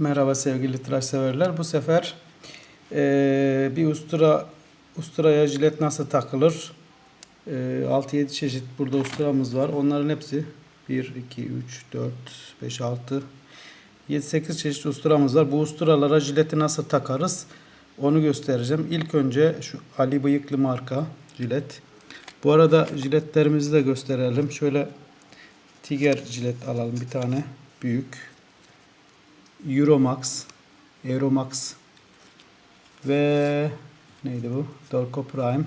Merhaba sevgili tıraş severler. Bu sefer eee, bir ustura usturaya jilet nasıl takılır? Eee 6-7 çeşit burada usturamız var. Onların hepsi 1, 2, 3, 4, 5, 6, 7-8 çeşit usturamız var. Bu usturalara jileti nasıl takarız? Onu göstereceğim. İlk önce şu Ali Bıyıklı marka jilet. Bu arada jiletlerimizi de gösterelim. Şöyle Tiger jilet alalım bir tane. Büyük. Euromax, Euromax ve neydi bu? Dorco Prime.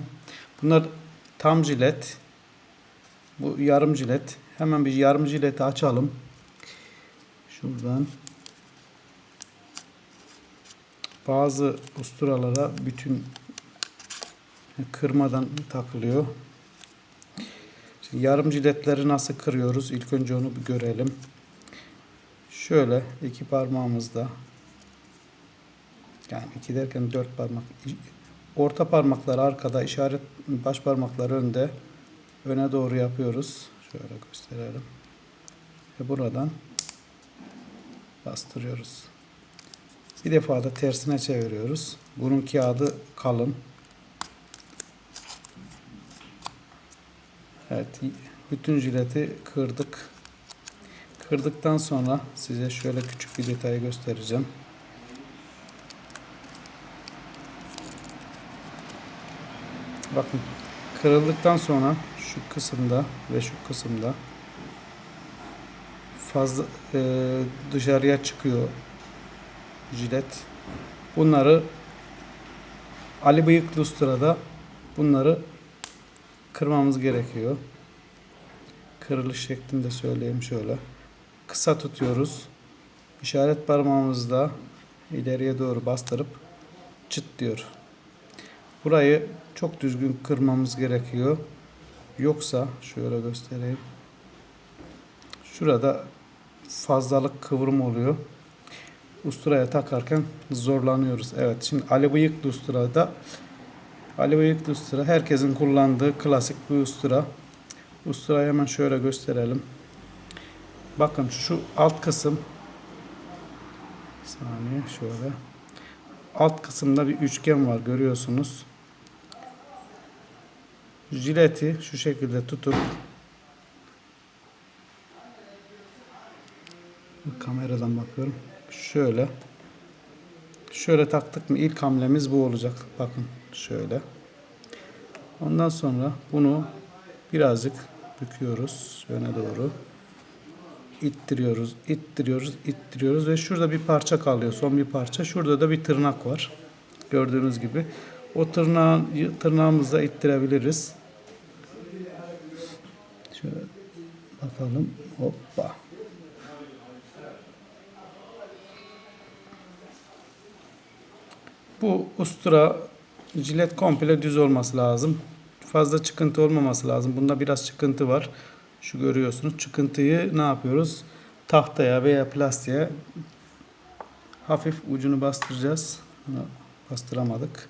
Bunlar tam jilet. Bu yarım jilet. Hemen bir yarım jileti açalım. Şuradan. Bazı usturalara bütün kırmadan takılıyor. Şimdi yarım jiletleri nasıl kırıyoruz? İlk önce onu bir görelim. Şöyle iki parmağımızda yani iki derken dört parmak orta parmaklar arkada işaret baş parmaklar önde öne doğru yapıyoruz. Şöyle gösterelim. Ve buradan bastırıyoruz. Bir defa da tersine çeviriyoruz. Bunun kağıdı kalın. Evet, bütün jileti kırdık. Kırdıktan sonra size şöyle küçük bir detayı göstereceğim. Bakın kırıldıktan sonra şu kısımda ve şu kısımda fazla e, dışarıya çıkıyor jilet. Bunları Ali Bıyık Lustra'da bunları kırmamız gerekiyor. Kırılış şeklinde söyleyeyim şöyle kısa tutuyoruz. İşaret parmağımızla ileriye doğru bastırıp çıt diyor. Burayı çok düzgün kırmamız gerekiyor. Yoksa şöyle göstereyim. Şurada fazlalık kıvrım oluyor. Usturaya takarken zorlanıyoruz. Evet şimdi Ali Bıyıklı usturada Ali Bıyıklı ustura herkesin kullandığı klasik bir ustura. Usturayı hemen şöyle gösterelim. Bakın şu alt kısım saniye şöyle alt kısımda bir üçgen var görüyorsunuz. Jileti şu şekilde tutup kameradan bakıyorum. Şöyle şöyle taktık mı ilk hamlemiz bu olacak. Bakın şöyle. Ondan sonra bunu birazcık büküyoruz öne doğru ittiriyoruz, ittiriyoruz, ittiriyoruz ve şurada bir parça kalıyor. Son bir parça. Şurada da bir tırnak var. Gördüğünüz gibi. O tırnağın, tırnağımızla ittirebiliriz. Şöyle bakalım. Hoppa. Bu ustura jilet komple düz olması lazım. Fazla çıkıntı olmaması lazım. Bunda biraz çıkıntı var. Şu görüyorsunuz. Çıkıntıyı ne yapıyoruz? Tahtaya veya plastiğe hafif ucunu bastıracağız. Bunu bastıramadık.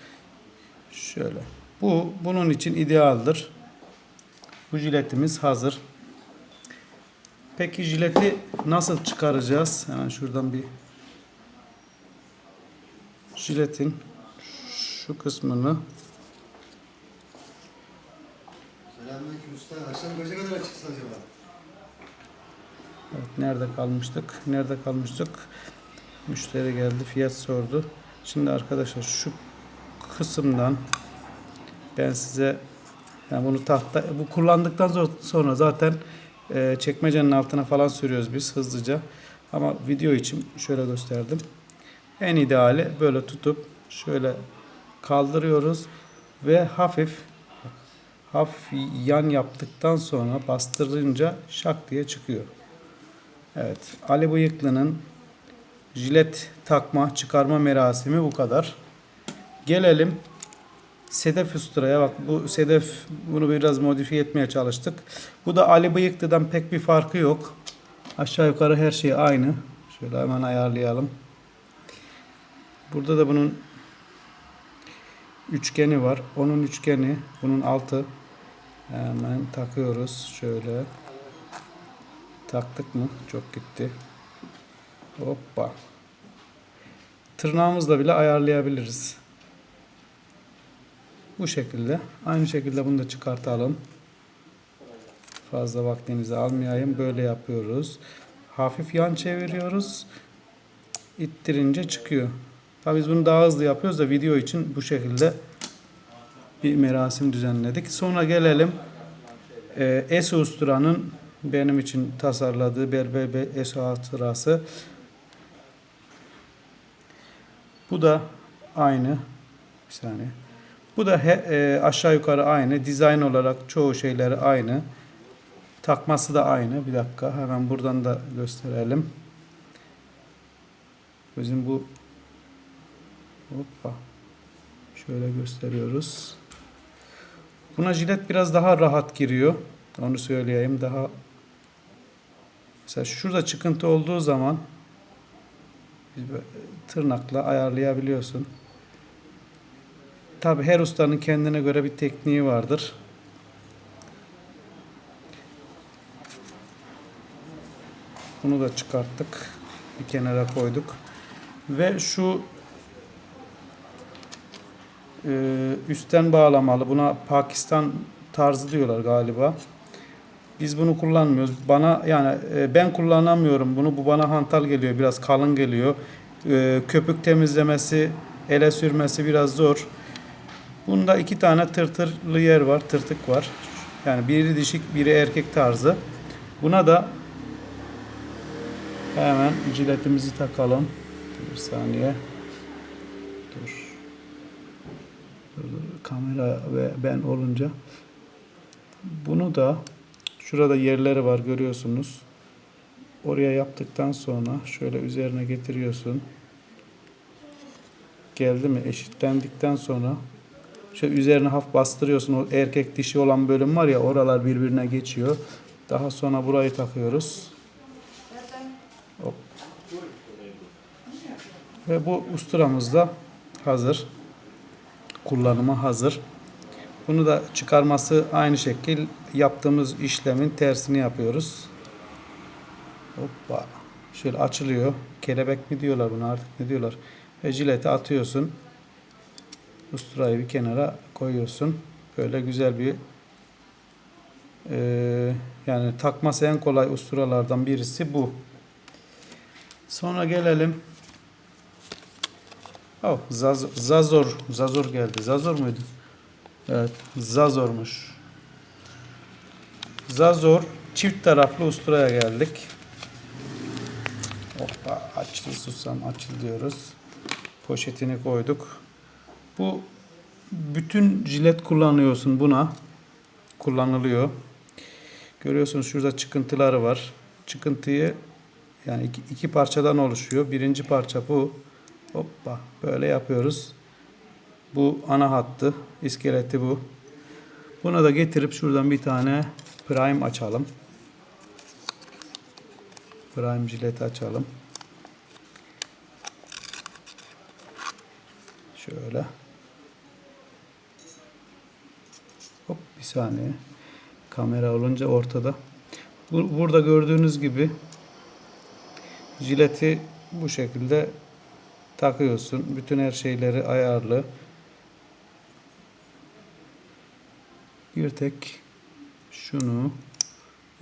Şöyle. Bu bunun için idealdir. Bu jiletimiz hazır. Peki jileti nasıl çıkaracağız? Hemen şuradan bir jiletin şu kısmını Evet, nerede kalmıştık? Nerede kalmıştık? Müşteri geldi, fiyat sordu. Şimdi arkadaşlar şu kısımdan ben size yani bunu tahta bu kullandıktan sonra zaten e, çekmecenin altına falan sürüyoruz biz hızlıca. Ama video için şöyle gösterdim. En ideali böyle tutup şöyle kaldırıyoruz ve hafif hafif yan yaptıktan sonra bastırınca şak diye çıkıyor. Evet, Ali Bıyıklı'nın jilet takma çıkarma merasimi bu kadar. Gelelim sedef usturaya. Bak bu sedef bunu biraz modifiye etmeye çalıştık. Bu da Ali Bıyıklı'dan pek bir farkı yok. Aşağı yukarı her şey aynı. Şöyle hemen ayarlayalım. Burada da bunun üçgeni var. Onun üçgeni, bunun altı. Hemen takıyoruz. Şöyle. Taktık mı? Çok gitti. Hoppa. tırnağımızla bile ayarlayabiliriz. Bu şekilde. Aynı şekilde bunu da çıkartalım. Fazla vaktinizi almayayım. Böyle yapıyoruz. Hafif yan çeviriyoruz. İttirince çıkıyor. Tabii biz bunu daha hızlı yapıyoruz da video için bu şekilde bir merasim düzenledik. Sonra gelelim e, Eso Ustura'nın benim için tasarladığı BBB Eso hatırası. Bu da aynı. Bir saniye. Bu da he, e, aşağı yukarı aynı. Dizayn olarak çoğu şeyleri aynı. Takması da aynı. Bir dakika hemen buradan da gösterelim. Bizim bu hoppa şöyle gösteriyoruz. Buna jilet biraz daha rahat giriyor. Onu söyleyeyim. Daha mesela şurada çıkıntı olduğu zaman tırnakla ayarlayabiliyorsun. Tabi her ustanın kendine göre bir tekniği vardır. Bunu da çıkarttık. Bir kenara koyduk. Ve şu e, üstten bağlamalı. Buna Pakistan tarzı diyorlar galiba. Biz bunu kullanmıyoruz. Bana yani e, ben kullanamıyorum bunu. Bu bana hantal geliyor. Biraz kalın geliyor. E, köpük temizlemesi, ele sürmesi biraz zor. Bunda iki tane tırtırlı yer var. Tırtık var. Yani biri dişik, biri erkek tarzı. Buna da hemen jiletimizi takalım. Bir saniye. Dur. Dur, dur. Kamera ve ben olunca. Bunu da şurada yerleri var görüyorsunuz. Oraya yaptıktan sonra şöyle üzerine getiriyorsun. Geldi mi? Eşitlendikten sonra şöyle üzerine hafif bastırıyorsun. O erkek dişi olan bölüm var ya oralar birbirine geçiyor. Daha sonra burayı takıyoruz. Hop. Ve bu usturamız da hazır. Kullanıma hazır. Bunu da çıkarması aynı şekil yaptığımız işlemin tersini yapıyoruz. Hoppa. Şöyle açılıyor. Kelebek mi diyorlar buna artık ne diyorlar. Ve jileti atıyorsun. Usturayı bir kenara koyuyorsun. Böyle güzel bir eee, yani takması en kolay usturalardan birisi bu. Sonra gelelim. Oh, Zaz- Zazor. Zazor geldi. Zazor muydu? Evet. Zazor'muş. Zazor çift taraflı usturaya geldik. Hoppa açıl susam açıl diyoruz. Poşetini koyduk. Bu bütün jilet kullanıyorsun buna. Kullanılıyor. Görüyorsunuz şurada çıkıntıları var. Çıkıntıyı yani iki, iki parçadan oluşuyor. Birinci parça bu. Hoppa böyle yapıyoruz. Bu ana hattı, iskeleti bu. Buna da getirip şuradan bir tane prime açalım. Prime jileti açalım. Şöyle. Hop bir saniye. Kamera olunca ortada. Bu, burada gördüğünüz gibi jileti bu şekilde takıyorsun. Bütün her şeyleri ayarlı. Bir tek şunu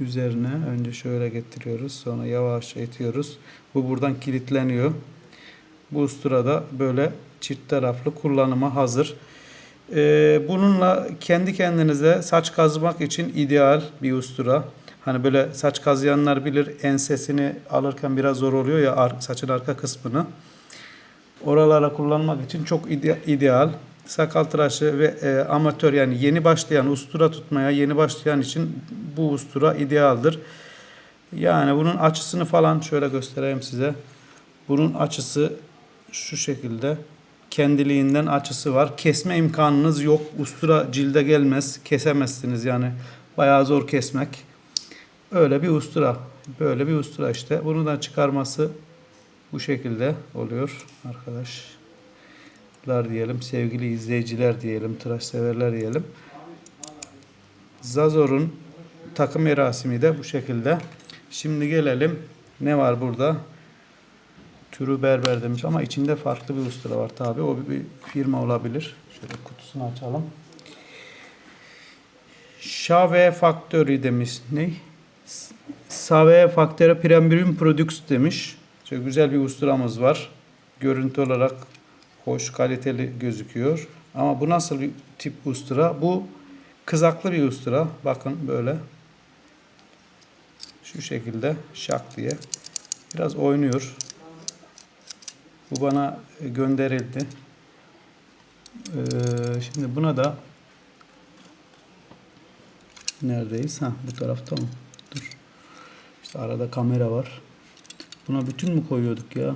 üzerine önce şöyle getiriyoruz. Sonra yavaş itiyoruz. Bu buradan kilitleniyor. Bu usturada böyle çift taraflı kullanıma hazır. Ee, bununla kendi kendinize saç kazımak için ideal bir ustura. Hani böyle saç kazıyanlar bilir ensesini alırken biraz zor oluyor ya saçın arka kısmını. Oralara kullanmak için çok ide- ideal. Sakal tıraşı ve e, amatör yani yeni başlayan ustura tutmaya yeni başlayan için bu ustura idealdir. Yani bunun açısını falan şöyle göstereyim size. Bunun açısı şu şekilde. Kendiliğinden açısı var. Kesme imkanınız yok. Ustura cilde gelmez. Kesemezsiniz yani. Bayağı zor kesmek. Öyle bir ustura. Böyle bir ustura işte. Bunu da çıkarması bu şekilde oluyor arkadaşlar diyelim. Sevgili izleyiciler diyelim. Tıraş severler diyelim. Zazor'un takım merasimi de bu şekilde. Şimdi gelelim. Ne var burada? Türü berber demiş ama içinde farklı bir ustura var tabi. O bir, firma olabilir. Şöyle kutusunu açalım. Şave Factory demiş. Ne? Save Factory Premium Products demiş. Şöyle güzel bir usturamız var. Görüntü olarak hoş, kaliteli gözüküyor. Ama bu nasıl bir tip ustura? Bu kızaklı bir ustura. Bakın böyle. Şu şekilde şak diye. Biraz oynuyor. Bu bana gönderildi. Ee, şimdi buna da neredeyiz? Ha bu tarafta mı? Dur. İşte arada kamera var. Buna bütün mü koyuyorduk ya?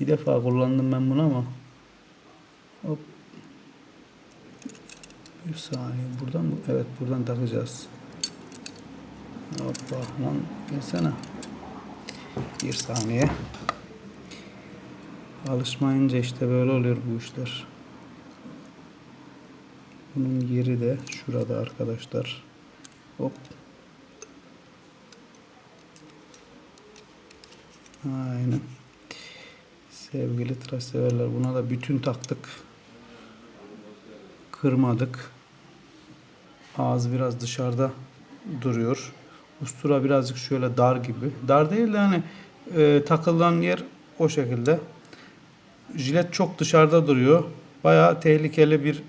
Bir defa kullandım ben bunu ama. Hop. Bir saniye. Buradan mı? Evet buradan takacağız. Hoppa lan gelsene. Bir saniye. Alışmayınca işte böyle oluyor bu işler. Bunun yeri de şurada arkadaşlar. Hop. Aynen. Sevgili tıraş severler buna da bütün taktık. Kırmadık. Ağız biraz dışarıda duruyor. Ustura birazcık şöyle dar gibi. Dar değil de hani e, takılan yer o şekilde. Jilet çok dışarıda duruyor. Bayağı tehlikeli bir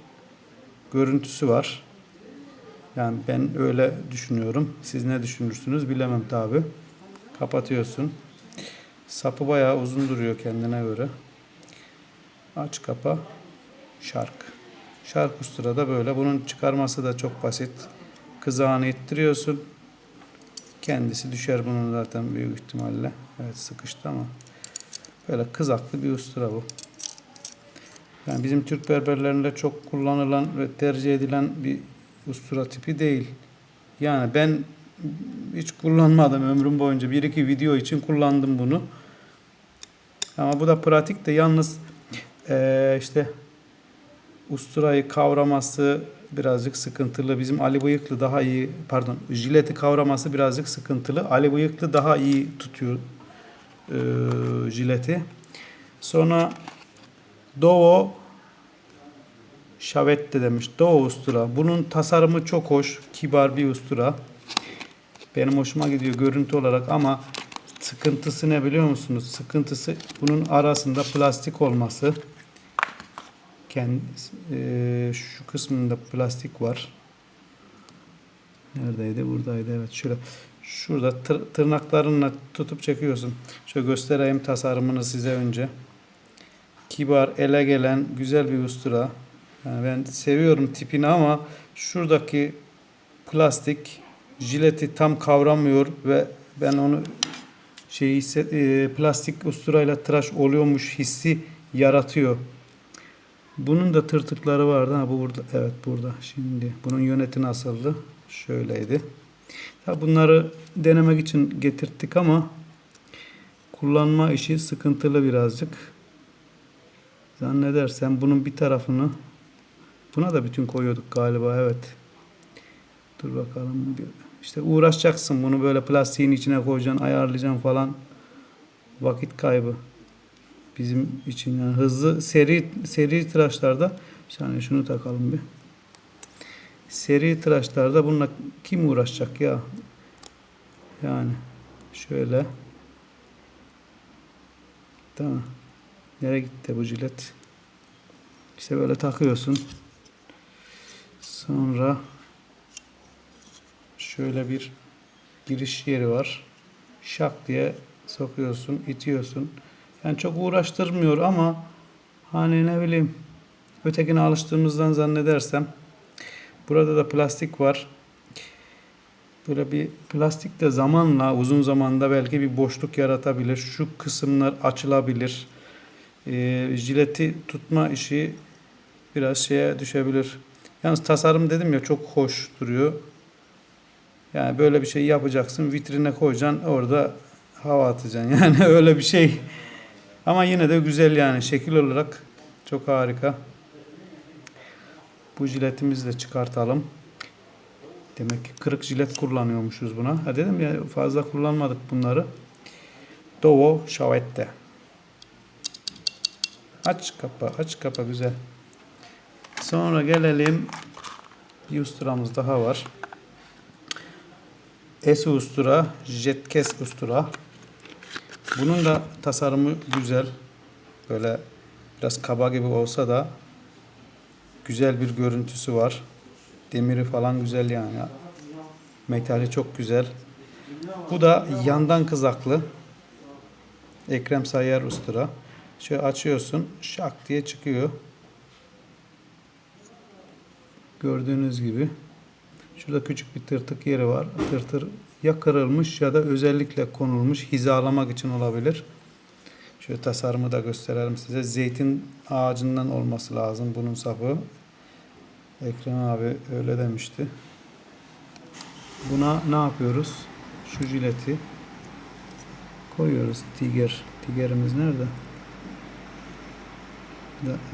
görüntüsü var. Yani ben öyle düşünüyorum. Siz ne düşünürsünüz bilemem tabi. Kapatıyorsun. Sapı bayağı uzun duruyor kendine göre. Aç kapa. Şark. Şark ustura da böyle. Bunun çıkarması da çok basit. Kızağını ittiriyorsun. Kendisi düşer bunun zaten büyük ihtimalle. Evet sıkıştı ama. Böyle kızaklı bir ustura bu. Yani bizim Türk berberlerinde çok kullanılan ve tercih edilen bir ustura tipi değil. Yani ben hiç kullanmadım ömrüm boyunca. Bir iki video için kullandım bunu. Ama bu da pratik de yalnız eee, işte usturayı kavraması birazcık sıkıntılı. Bizim Ali Bıyıklı daha iyi, pardon, jileti kavraması birazcık sıkıntılı. Ali Bıyıklı daha iyi tutuyor eee, jileti. Sonra Doğu Şavette demiş. Doğu ustura. Bunun tasarımı çok hoş. Kibar bir ustura. Benim hoşuma gidiyor görüntü olarak ama sıkıntısı ne biliyor musunuz? Sıkıntısı bunun arasında plastik olması. Kendi, eee, şu kısmında plastik var. Neredeydi? Buradaydı. Evet şöyle. Şurada tır- tırnaklarınla tutup çekiyorsun. Şöyle göstereyim tasarımını size önce. Kibar, ele gelen güzel bir ustura. Yani ben seviyorum tipini ama şuradaki plastik jileti tam kavramıyor ve ben onu şey hisse- e, plastik usturayla tıraş oluyormuş hissi yaratıyor. Bunun da tırtıkları vardı. Ha bu burada. Evet burada. Şimdi bunun yöneti nasıldı? Şöyleydi. Ya bunları denemek için getirttik ama kullanma işi sıkıntılı birazcık. Zannedersem bunun bir tarafını buna da bütün koyuyorduk galiba evet. Dur bakalım. Bir- İşte uğraşacaksın bunu böyle plastiğin içine koyacaksın, ayarlayacaksın falan. Vakit kaybı. Bizim için yani hızlı seri seri tıraşlarda saniye şunu takalım bir. Seri tıraşlarda bununla kim uğraşacak ya? Yani şöyle. Tamam. Nereye gitti bu jilet? İşte böyle takıyorsun. Sonra şöyle bir giriş yeri var. Şak diye sokuyorsun, itiyorsun. Yani çok uğraştırmıyor ama hani ne bileyim ötekine alıştığımızdan zannedersem burada da plastik var. Böyle bir plastik de zamanla uzun zamanda belki bir boşluk yaratabilir. Şu kısımlar açılabilir. Ee, jileti tutma işi biraz şeye düşebilir. Yalnız tasarım dedim ya çok hoş duruyor. Yani böyle bir şey yapacaksın, vitrine koyacaksın, orada hava atacaksın. Yani öyle bir şey. Ama yine de güzel yani şekil olarak çok harika. Bu jiletimizi de çıkartalım. Demek ki kırık jilet kullanıyormuşuz buna. Ha dedim ya fazla kullanmadık bunları. Dovo Şavette. Aç kapa, aç kapa güzel. Sonra gelelim bir usturamız daha var. Esi ustura, Jetkes ustura. Bunun da tasarımı güzel. Böyle biraz kaba gibi olsa da güzel bir görüntüsü var. Demiri falan güzel yani. Metali çok güzel. Bu da yandan kızaklı. Ekrem Sayyar ustura. Şöyle açıyorsun, şak diye çıkıyor. Gördüğünüz gibi. Şurada küçük bir tırtık yeri var. Tırtır ya kırılmış ya da özellikle konulmuş hizalamak için olabilir. Şöyle tasarımı da gösterelim size. Zeytin ağacından olması lazım bunun sapı. Ekrem abi öyle demişti. Buna ne yapıyoruz? Şu jileti koyuyoruz. Tiger. Tigerimiz nerede?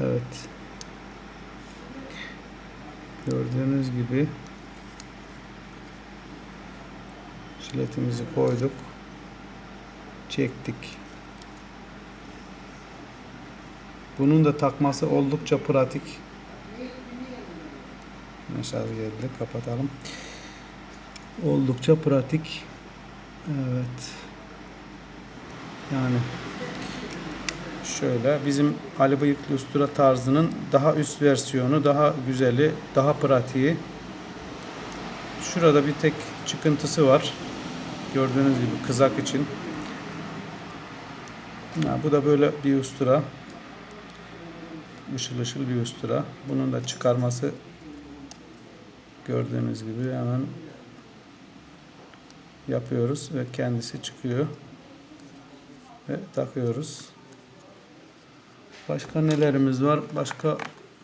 Evet. Gördüğünüz gibi jiletimizi koyduk. Çektik. Bunun da takması oldukça pratik. Mesaj geldi. Kapatalım. Oldukça pratik. Evet. Yani şöyle bizim Ali Bıyıklı Ustura tarzının daha üst versiyonu, daha güzeli, daha pratiği. Şurada bir tek çıkıntısı var. Gördüğünüz gibi kızak için. Ha, bu da böyle bir ustura. Işıl ışıl bir ustura. Bunun da çıkarması gördüğünüz gibi hemen yapıyoruz ve kendisi çıkıyor ve takıyoruz. Başka nelerimiz var? Başka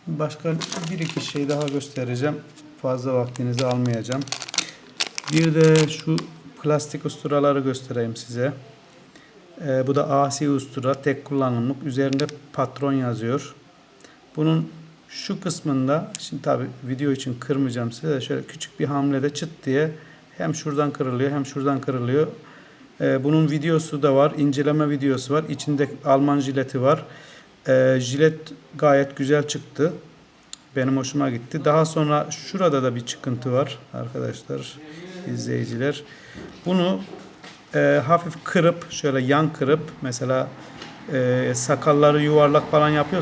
başka bir iki şey daha göstereceğim. Fazla vaktinizi almayacağım. Bir de şu plastik usturaları göstereyim size. Ee, bu da asi ustura, tek kullanımlık. Üzerinde patron yazıyor. Bunun şu kısmında, şimdi tabi video için kırmayacağım size de şöyle küçük bir hamlede çıt diye hem şuradan kırılıyor hem şuradan kırılıyor. Ee, bunun videosu da var, inceleme videosu var. İçinde Alman jileti var. Ee, jilet gayet güzel çıktı. Benim hoşuma gitti. Daha sonra şurada da bir çıkıntı var arkadaşlar, izleyiciler. Bunu e, hafif kırıp, şöyle yan kırıp mesela e, sakalları yuvarlak falan yapıyor.